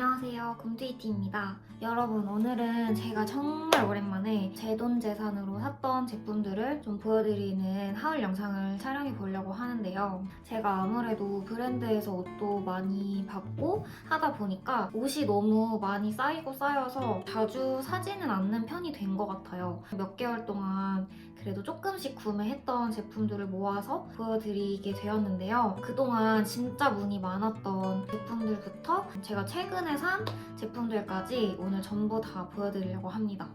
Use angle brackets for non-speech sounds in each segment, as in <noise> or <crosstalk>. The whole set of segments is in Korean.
안녕하세요. 곰트이티입니다. 여러분, 오늘은 제가 정말 오랜만에 제 돈 재산으로 샀던 제품들을 좀 보여드리는 하울 영상을 촬영해 보려고 하는데요. 제가 아무래도 브랜드에서 옷도 많이 받고 하다 보니까 옷이 너무 많이 쌓이고 쌓여서 자주 사지는 않는 편이 된 것 같아요. 몇 개월 동안 그래도 조금씩 구매했던 제품들을 모아서 보여드리게 되었는데요. 그동안 진짜 문의 많았던 제품들부터 제가 최근에 산 제품들까지 오늘 전부 다 보여드리려고 합니다.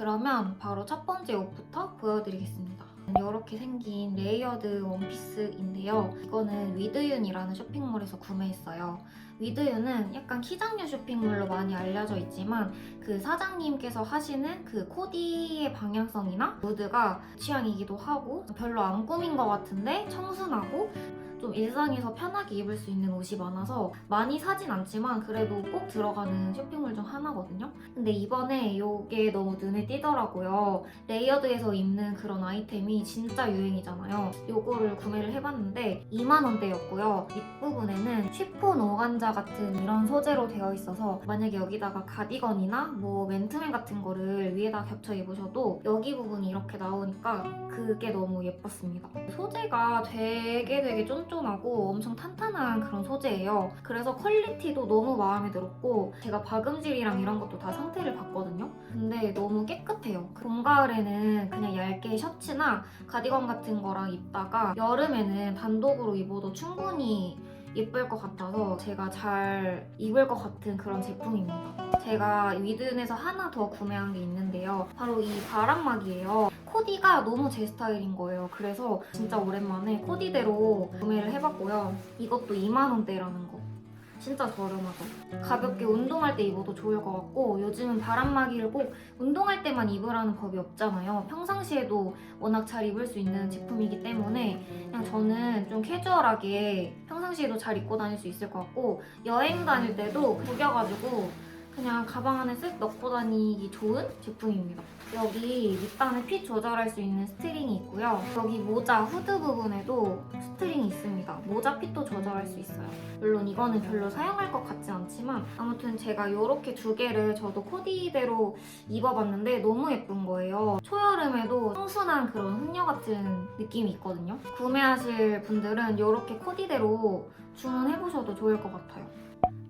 그러면 바로 첫 번째 옷부터 보여드리겠습니다. 이렇게 생긴 레이어드 원피스인데요. 이거는 위드윤이라는 쇼핑몰에서 구매했어요. 위드윤은 약간 키장류 쇼핑몰로 많이 알려져 있지만 그 사장님께서 하시는 그 코디의 방향성이나 무드가 취향이기도 하고 별로 안 꾸민 것 같은데 청순하고 좀 일상에서 편하게 입을 수 있는 옷이 많아서 많이 사진 않지만 그래도 꼭 들어가는 쇼핑몰 중 하나거든요. 근데 이번에 이게 너무 눈에 띄더라고요. 레이어드에서 입는 그런 아이템이 진짜 유행이잖아요. 요거를 구매를 해봤는데 2만 원대였고요. 밑부분에는 쉬폰 오간자 같은 이런 소재로 되어 있어서 만약에 여기다가 가디건이나 뭐 맨투맨 같은 거를 위에다 겹쳐 입으셔도 여기 부분이 이렇게 나오니까 그게 너무 예뻤습니다. 소재가 되게 되게 쫀쫀 하고 엄청 탄탄한 그런 소재예요. 그래서 퀄리티도 너무 마음에 들었고 제가 박음질이랑 이런 것도 다 상태를 봤거든요. 근데 너무 깨끗해요. 봄, 가을에는 그냥 얇게 셔츠나 가디건 같은 거랑 입다가 여름에는 단독으로 입어도 충분히 예쁠 것 같아서 제가 잘 입을 것 같은 그런 제품입니다. 제가 위든에서 하나 더 구매한 게 있는데요. 바로 이 바람막이에요. 코디가 너무 제 스타일인 거예요. 그래서 진짜 오랜만에 코디대로 구매를 해봤고요. 이것도 2만원대라는 거. 진짜 저렴하죠. 가볍게 운동할 때 입어도 좋을 것 같고 요즘은 바람막이를 꼭 운동할 때만 입으라는 법이 없잖아요. 평상시에도 워낙 잘 입을 수 있는 제품이기 때문에 그냥 저는 좀 캐주얼하게 평상시에도 잘 입고 다닐 수 있을 것 같고 여행 다닐 때도 구겨가지고 그냥 가방 안에 쓱 넣고 다니기 좋은 제품입니다. 여기 밑단에 핏 조절할 수 있는 스트링이 있고요. 여기 모자 후드 부분에도 스트링이 있습니다. 모자 핏도 조절할 수 있어요. 물론 이거는 별로 사용할 것 같지 않지만 아무튼 제가 이렇게 두 개를 저도 코디대로 입어봤는데 너무 예쁜 거예요. 초여름에도 청순한 그런 훈녀 같은 느낌이 있거든요. 구매하실 분들은 이렇게 코디대로 주문해보셔도 좋을 것 같아요.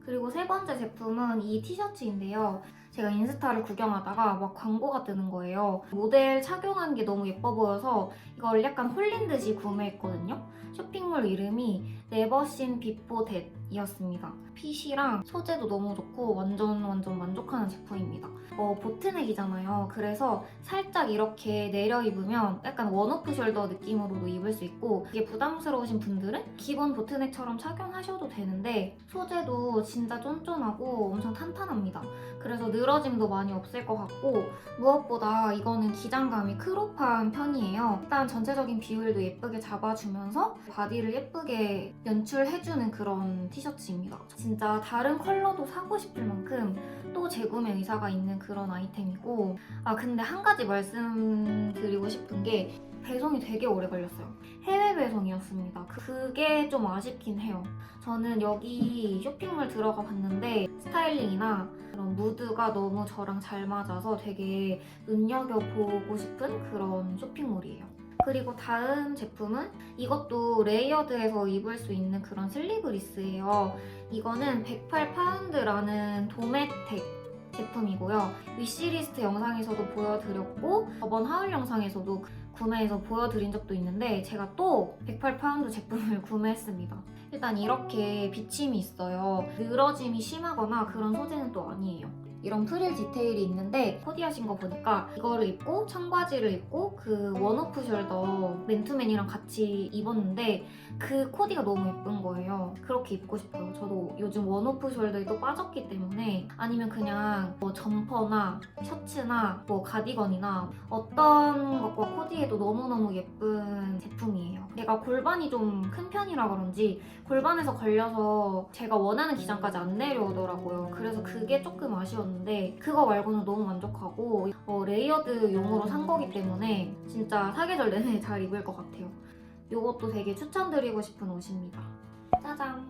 그리고 세 번째 제품은 이 티셔츠인데요. 제가 인스타를 구경하다가 막 광고가 뜨는 거예요. 모델 착용한 게 너무 예뻐 보여서 이걸 약간 홀린 듯이 구매했거든요. 쇼핑몰 이름이 네버신 비포 댓이었습니다. 핏이랑 소재도 너무 좋고 완전 완전 만족하는 제품입니다. 어, 보트넥이잖아요. 그래서 살짝 이렇게 내려 입으면 약간 원오프 숄더 느낌으로도 입을 수 있고 이게 부담스러우신 분들은 기본 보트넥처럼 착용하셔도 되는데 소재도 진짜 쫀쫀하고 엄청 탄탄합니다. 그래서 늘어짐도 많이 없을 것 같고 무엇보다 이거는 기장감이 크롭한 편이에요. 일단 전체적인 비율도 예쁘게 잡아주면서 바디를 예쁘게 연출해주는 그런 티셔츠입니다. 진짜 다른 컬러도 사고 싶을 만큼 또 재구매 의사가 있는 그런 아이템이고 아 근데 한 가지 말씀드리고 싶은 게 배송이 되게 오래 걸렸어요. 해외 배송이었습니다. 그게 좀 아쉽긴 해요. 저는 여기 쇼핑몰 들어가 봤는데 스타일링이나 그런 무드가 너무 저랑 잘 맞아서 되게 눈여겨보고 싶은 그런 쇼핑몰이에요. 그리고 다음 제품은 이것도 레이어드에서 입을 수 있는 그런 슬리브리스예요. 이거는 108파운드라는 도메텍 제품이고요. 위시리스트 영상에서도 보여드렸고 저번 하울 영상에서도 구매해서 보여드린 적도 있는데 제가 또 108파운드 제품을 <laughs> 구매했습니다. 일단 이렇게 비침이 있어요. 늘어짐이 심하거나 그런 소재는 또 아니에요. 이런 프릴 디테일이 있는데 코디하신 거 보니까 이거를 입고 청바지를 입고 그 원오프 숄더 맨투맨이랑 같이 입었는데 그 코디가 너무 예쁜 거예요. 그렇게 입고 싶어요. 저도 요즘 원오프 숄더에 또 빠졌기 때문에 아니면 그냥 뭐 점퍼나 셔츠나 뭐 가디건이나 어떤 것과 코디해도 너무너무 예쁜 제품이에요. 제가 골반이 좀 큰 편이라 그런지 골반에서 걸려서 제가 원하는 기장까지 안 내려오더라고요. 그래서 그게 조금 아쉬웠는데 그거 말고는 너무 만족하고 어, 레이어드 용으로 산 거기 때문에 진짜 사계절 내내 <laughs> 잘 입을 것 같아요. 이것도 되게 추천드리고 싶은 옷입니다. 짜잔!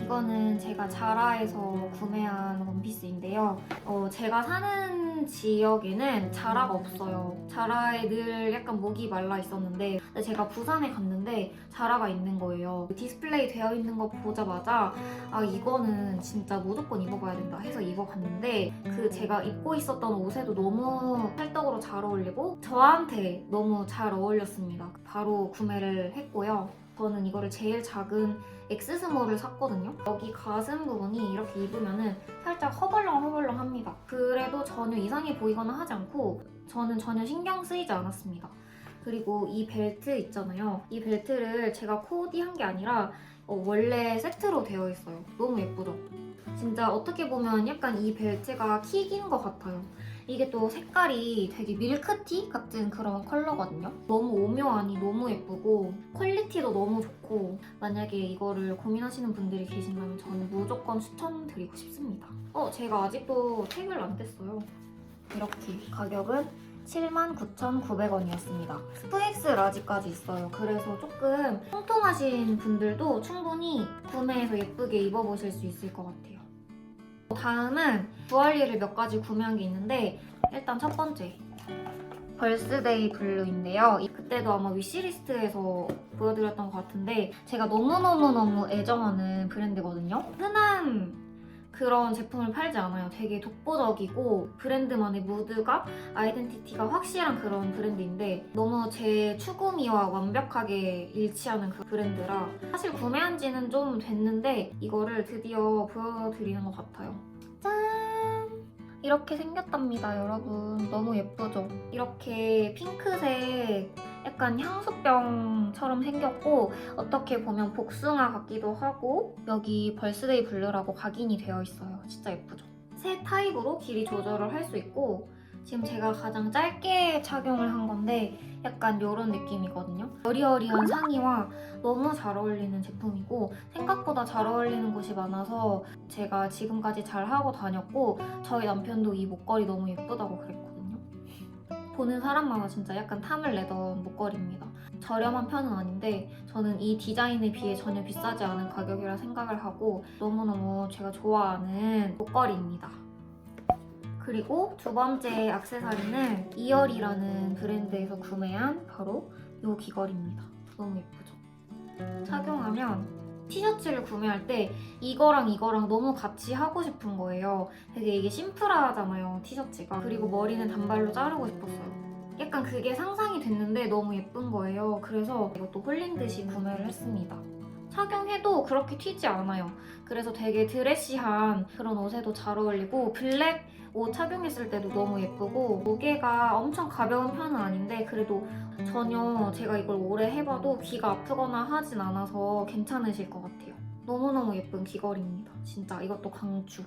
이거는 제가 자라에서 구매한 원피스인데요. 어, 제가 사는 지역에는 자라가 없어요. 자라에 늘 약간 목이 말라 있었는데 제가 부산에 갔는데 자라가 있는 거예요. 디스플레이 되어 있는 거 보자마자 아 이거는 진짜 무조건 입어봐야 된다 해서 입어봤는데 그 제가 입고 있었던 옷에도 너무 찰떡으로 잘 어울리고 저한테 너무 잘 어울렸습니다. 바로 구매를 했고요. 저는 이거를 제일 작은 엑스스몰을 샀거든요. 여기 가슴 부분이 이렇게 입으면은 살짝 허벌렁허벌렁 합니다. 그래도 전혀 이상해 보이거나 하지 않고 저는 전혀 신경 쓰이지 않았습니다. 그리고 이 벨트 있잖아요. 이 벨트를 제가 코디한 게 아니라 어, 원래 세트로 되어 있어요. 너무 예쁘죠? 진짜 어떻게 보면 약간 이 벨트가 킥인 것 같아요. 이게 또 색깔이 되게 밀크티 같은 그런 컬러거든요. 너무 오묘하니 너무 예쁘고 퀄리티도 너무 좋고 만약에 이거를 고민하시는 분들이 계신다면 저는 무조건 추천드리고 싶습니다. 어, 제가 아직도 택을 안 뗐어요. 이렇게 가격은 79,900원이었습니다. 2X 라지까지 있어요. 그래서 조금 통통하신 분들도 충분히 구매해서 예쁘게 입어보실 수 있을 것 같아요. 다음은 주얼리를 몇 가지 구매한 게 있는데 일단 첫 번째 벌스데이 블루인데요. 이- 그때도 아마 위시리스트에서 보여드렸던 것 같은데 제가 너무너무너무 애정하는 브랜드거든요. 흔한 그런 제품을 팔지 않아요. 되게 독보적이고 브랜드만의 무드가 아이덴티티가 확실한 그런 브랜드인데 너무 제 추구미와 완벽하게 일치하는 그 브랜드라 사실 구매한 지는 좀 됐는데 이거를 드디어 보여드리는 것 같아요. 짠! 이렇게 생겼답니다, 여러분. 너무 예쁘죠? 이렇게 핑크색 약간 향수병처럼 생겼고 어떻게 보면 복숭아 같기도 하고 여기 벌스데이 블루라고 각인이 되어 있어요. 진짜 예쁘죠? 세 타입으로 길이 조절을 할 수 있고 지금 제가 가장 짧게 착용을 한 건데 약간 이런 느낌이거든요. 여리여리한 상의와 너무 잘 어울리는 제품이고 생각보다 잘 어울리는 곳이 많아서 제가 지금까지 잘 하고 다녔고 저희 남편도 이 목걸이 너무 예쁘다고 그랬거든요. 보는 사람마다 진짜 약간 탐을 내던 목걸이입니다. 저렴한 편은 아닌데 저는 이 디자인에 비해 전혀 비싸지 않은 가격이라 생각을 하고 너무너무 제가 좋아하는 목걸이입니다. 그리고 두 번째 액세서리는 이얼이라는 브랜드에서 구매한 바로 이 귀걸이입니다. 너무 예쁘죠? 착용하면 티셔츠를 구매할 때 이거랑 이거랑 너무 같이 하고 싶은 거예요. 되게 이게 심플하잖아요, 티셔츠가. 그리고 머리는 단발로 자르고 싶었어요. 약간 그게 상상이 됐는데 너무 예쁜 거예요. 그래서 이것도 홀린 듯이 구매를 했습니다. 착용해도 그렇게 튀지 않아요. 그래서 되게 드레시한 그런 옷에도 잘 어울리고 블랙 옷 착용했을 때도 너무 예쁘고 무게가 엄청 가벼운 편은 아닌데 그래도 전혀 제가 이걸 오래 해봐도 귀가 아프거나 하진 않아서 괜찮으실 것 같아요. 너무너무 예쁜 귀걸이입니다. 진짜 이것도 강추.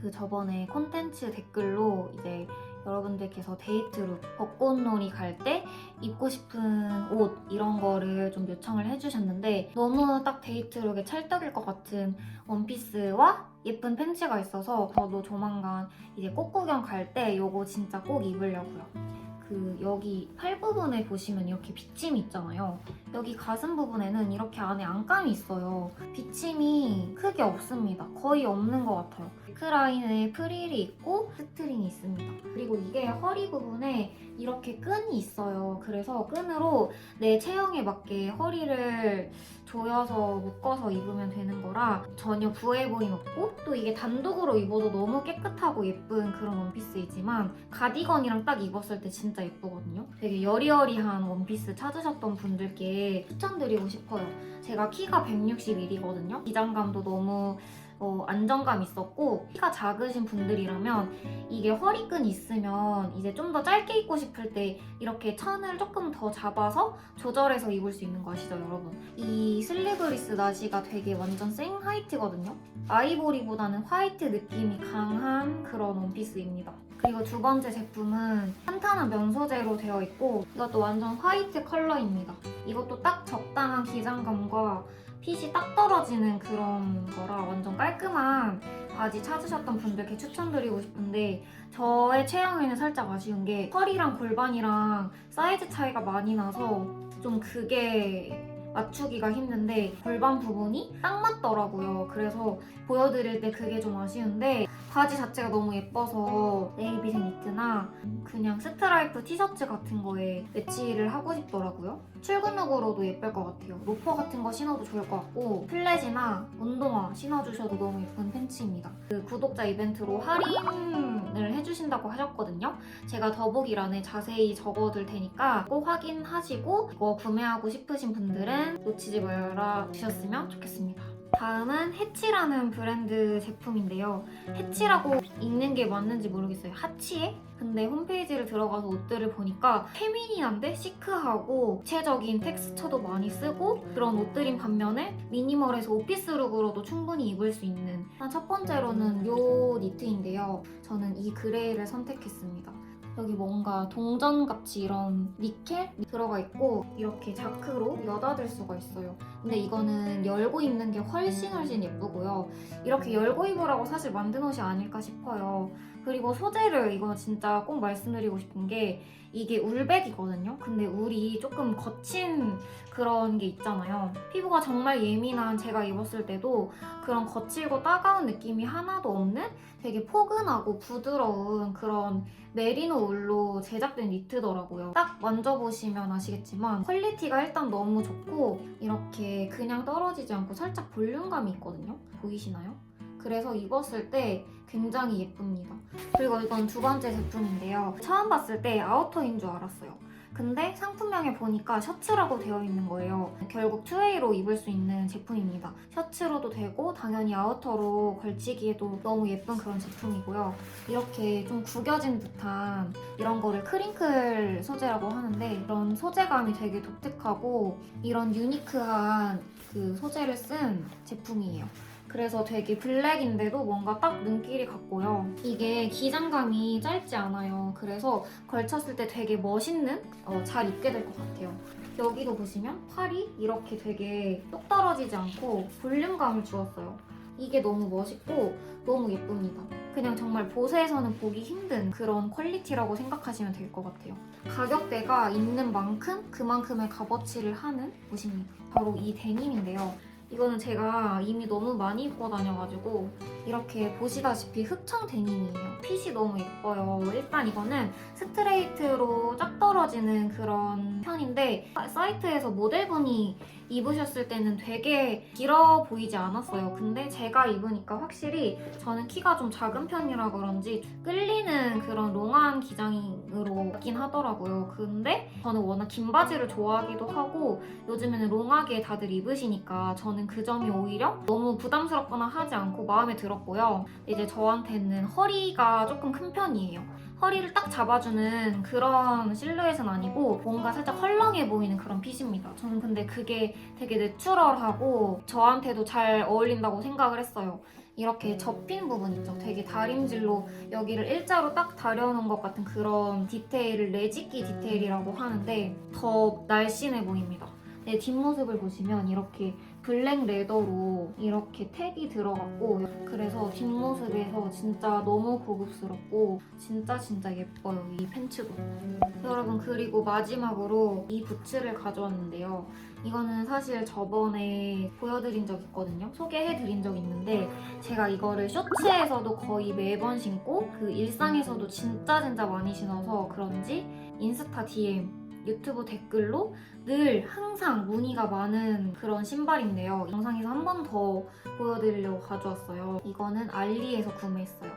그 저번에 콘텐츠 댓글로 이제 여러분들께서 데이트룩, 벚꽃놀이 갈 때 입고 싶은 옷 이런 거를 좀 요청을 해주셨는데 너무 딱 데이트룩에 찰떡일 것 같은 원피스와 예쁜 팬츠가 있어서 저도 조만간 이제 꽃구경 갈때 이거 진짜 꼭 입으려고요. 그 여기 팔 부분에 보시면 이렇게 비침이 있잖아요. 여기 가슴 부분에는 이렇게 안에 안감이 있어요. 비침이 크게 없습니다. 거의 없는 것 같아요. 네크라인에 프릴이 있고 스트링이 있습니다. 그리고 이게 허리 부분에 이렇게 끈이 있어요. 그래서 끈으로 내 체형에 맞게 허리를 조여서 묶어서 입으면 되는 거라 전혀 부해 보임 없고 또 이게 단독으로 입어도 너무 깨끗하고 예쁜 그런 원피스이지만 가디건이랑 딱 입었을 때 진짜 예쁘거든요. 되게 여리여리한 원피스 찾으셨던 분들께 추천드리고 싶어요. 제가 키가 161이거든요. 기장감도 너무 어, 안정감 있었고 키가 작으신 분들이라면 이게 허리끈 있으면 이제 좀 더 짧게 입고 싶을 때 이렇게 천을 조금 더 잡아서 조절해서 입을 수 있는 거 아시죠 여러분? 이 슬리브리스 나시가 되게 완전 생 화이트거든요. 아이보리보다는 화이트 느낌이 강한 그런 원피스입니다. 그리고 두 번째 제품은 탄탄한 면 소재로 되어 있고 이것도 완전 화이트 컬러입니다. 이것도 딱 적당한 기장감과 핏이 딱 떨어지는 그런 거라 완전 깔끔한 바지 찾으셨던 분들께 추천드리고 싶은데 저의 체형에는 살짝 아쉬운 게 허리랑 골반이랑 사이즈 차이가 많이 나서 좀 그게 맞추기가 힘든데 골반 부분이 딱 맞더라고요. 그래서 보여드릴 때 그게 좀 아쉬운데 바지 자체가 너무 예뻐서 네이비색 니트나 그냥 스트라이프 티셔츠 같은 거에 매치를 하고 싶더라고요. 출근룩으로도 예쁠 것 같아요. 로퍼 같은 거 신어도 좋을 것 같고 플랫이나 운동화 신어주셔도 너무 예쁜 팬츠입니다. 그 구독자 이벤트로 할인을 해주신다고 하셨거든요. 제가 더보기란에 자세히 적어둘 테니까 꼭 확인하시고 이거 구매하고 싶으신 분들은 놓치지 말아 주셨으면 좋겠습니다. 다음은 해치라는 브랜드 제품인데요. 해치라고 읽는 게 맞는지 모르겠어요. 하치에? 근데 홈페이지를 들어가서 옷들을 보니까 페미닌한데 시크하고 구체적인 텍스처도 많이 쓰고 그런 옷들인 반면에 미니멀해서 오피스룩으로도 충분히 입을 수 있는 첫 번째로는 요 니트인데요. 저는 이 그레이를 선택했습니다. 여기 뭔가 동전같이 이런 니켈 들어가 있고 이렇게 자크로 여닫을 수가 있어요. 근데 이거는 열고 입는 게 훨씬 훨씬 예쁘고요. 이렇게 열고 입으라고 사실 만든 옷이 아닐까 싶어요. 그리고 소재를 이거 진짜 꼭 말씀드리고 싶은 게 이게 울백이거든요. 근데 울이 조금 거친 그런 게 있잖아요. 피부가 정말 예민한 제가 입었을 때도 그런 거칠고 따가운 느낌이 하나도 없는 되게 포근하고 부드러운 그런 메리노 울로 제작된 니트더라고요. 딱 만져보시면 아시겠지만 퀄리티가 일단 너무 좋고 이렇게 그냥 떨어지지 않고 살짝 볼륨감이 있거든요. 보이시나요? 그래서 입었을 때 굉장히 예쁩니다. 그리고 이건 두 번째 제품인데요. 처음 봤을 때 아우터인 줄 알았어요. 근데 상품명에 보니까 셔츠라고 되어 있는 거예요. 결국 투웨이로 입을 수 있는 제품입니다. 셔츠로도 되고 당연히 아우터로 걸치기에도 너무 예쁜 그런 제품이고요. 이렇게 좀 구겨진 듯한 이런 거를 크링클 소재라고 하는데 이런 소재감이 되게 독특하고 이런 유니크한 그 소재를 쓴 제품이에요. 그래서 되게 블랙인데도 뭔가 딱 눈길이 갔고요. 이게 기장감이 짧지 않아요. 그래서 걸쳤을 때 되게 멋있는 어, 잘 입게 될 것 같아요. 여기도 보시면 팔이 이렇게 되게 똑 떨어지지 않고 볼륨감을 주었어요. 이게 너무 멋있고 너무 예쁩니다. 그냥 정말 보세에서는 보기 힘든 그런 퀄리티라고 생각하시면 될 것 같아요. 가격대가 있는 만큼 그만큼의 값어치를 하는 옷입니다. 바로 이 데님인데요. 이거는 제가 이미 너무 많이 입고 다녀가지고 이렇게 보시다시피 흑청 데님이에요. 핏이 너무 예뻐요. 일단 이거는 스트레이트로 쫙 떨어지는 그런 편인데 사이트에서 모델분이 입으셨을 때는 되게 길어 보이지 않았어요. 근데 제가 입으니까 확실히 저는 키가 좀 작은 편이라 그런지 끌리는 그런 롱한 기장으로 입긴 하더라고요. 근데 저는 워낙 긴 바지를 좋아하기도 하고 요즘에는 롱하게 다들 입으시니까 저는 그 점이 오히려 너무 부담스럽거나 하지 않고 마음에 들었고요. 이제 저한테는 허리가 조금 큰 편이에요. 허리를 딱 잡아주는 그런 실루엣은 아니고 뭔가 살짝 헐렁해 보이는 그런 핏입니다. 저는 근데 그게 되게 내추럴하고 저한테도 잘 어울린다고 생각을 했어요. 이렇게 접힌 부분 있죠. 되게 다림질로 여기를 일자로 딱 다려놓은 것 같은 그런 디테일을 레지끼 디테일이라고 하는데 더 날씬해 보입니다. 네, 뒷모습을 보시면 이렇게 블랙 레더로 이렇게 택이 들어갔고 그래서 뒷모습에서 진짜 너무 고급스럽고 진짜 진짜 예뻐요 이 팬츠도. 여러분 그리고 마지막으로 이 부츠를 가져왔는데요. 이거는 사실 저번에 보여드린 적 있거든요. 소개해드린 적 있는데 제가 이거를 쇼츠에서도 거의 매번 신고 그 일상에서도 진짜 진짜 많이 신어서 그런지 인스타 DM 유튜브 댓글로 늘 항상 문의가 많은 그런 신발인데요. 영상에서 한 번 더 보여드리려고 가져왔어요. 이거는 알리에서 구매했어요.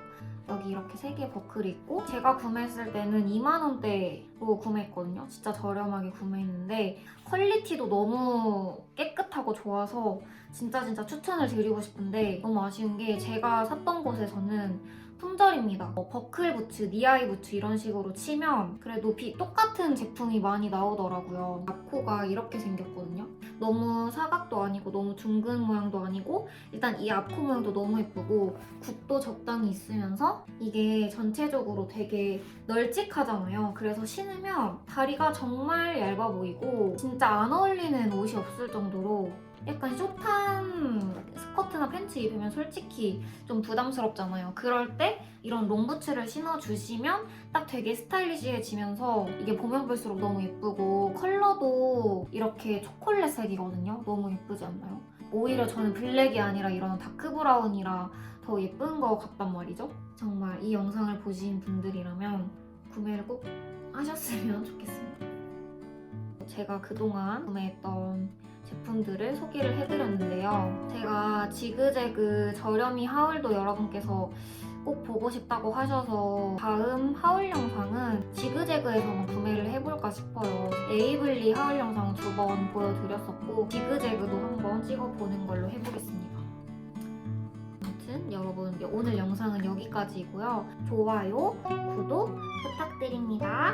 여기 이렇게 세 개 버클이 있고 제가 구매했을 때는 2만 원대로 구매했거든요. 진짜 저렴하게 구매했는데 퀄리티도 너무 깨끗하고 좋아서 진짜 진짜 추천을 드리고 싶은데 너무 아쉬운 게 제가 샀던 곳에서는 품절입니다. 뭐 버클 부츠, 니아이 부츠 이런 식으로 치면 그래도 비, 똑같은 제품이 많이 나오더라고요. 앞코가 이렇게 생겼거든요. 너무 사각도 아니고 너무 둥근 모양도 아니고 일단 이 앞코 모양도 너무 예쁘고 굽도 적당히 있으면서 이게 전체적으로 되게 널찍하잖아요. 그래서 신으면 다리가 정말 얇아 보이고 진짜 안 어울리는 옷이 없을 정도로 약간 숏한 스커트나 팬츠 입으면 솔직히 좀 부담스럽잖아요. 그럴 때 이런 롱부츠를 신어주시면 딱 되게 스타일리시해지면서 이게 보면 볼수록 너무 예쁘고 컬러도 이렇게 초콜릿색이거든요. 너무 예쁘지 않나요? 오히려 저는 블랙이 아니라 이런 다크 브라운이라 더 예쁜 것 같단 말이죠. 정말 이 영상을 보신 분들이라면 구매를 꼭 하셨으면 좋겠습니다. 제가 그동안 구매했던 제품들을 소개를 해드렸는데요. 제가 지그재그 저렴이 하울도 여러분께서 꼭 보고 싶다고 하셔서 다음 하울 영상은 지그재그에서만 구매를 해볼까 싶어요. 에이블리 하울 영상 두 번 보여드렸었고 지그재그도 한번 찍어보는 걸로 해보겠습니다. 아무튼 여러분 오늘 영상은 여기까지이고요. 좋아요, 구독 부탁드립니다.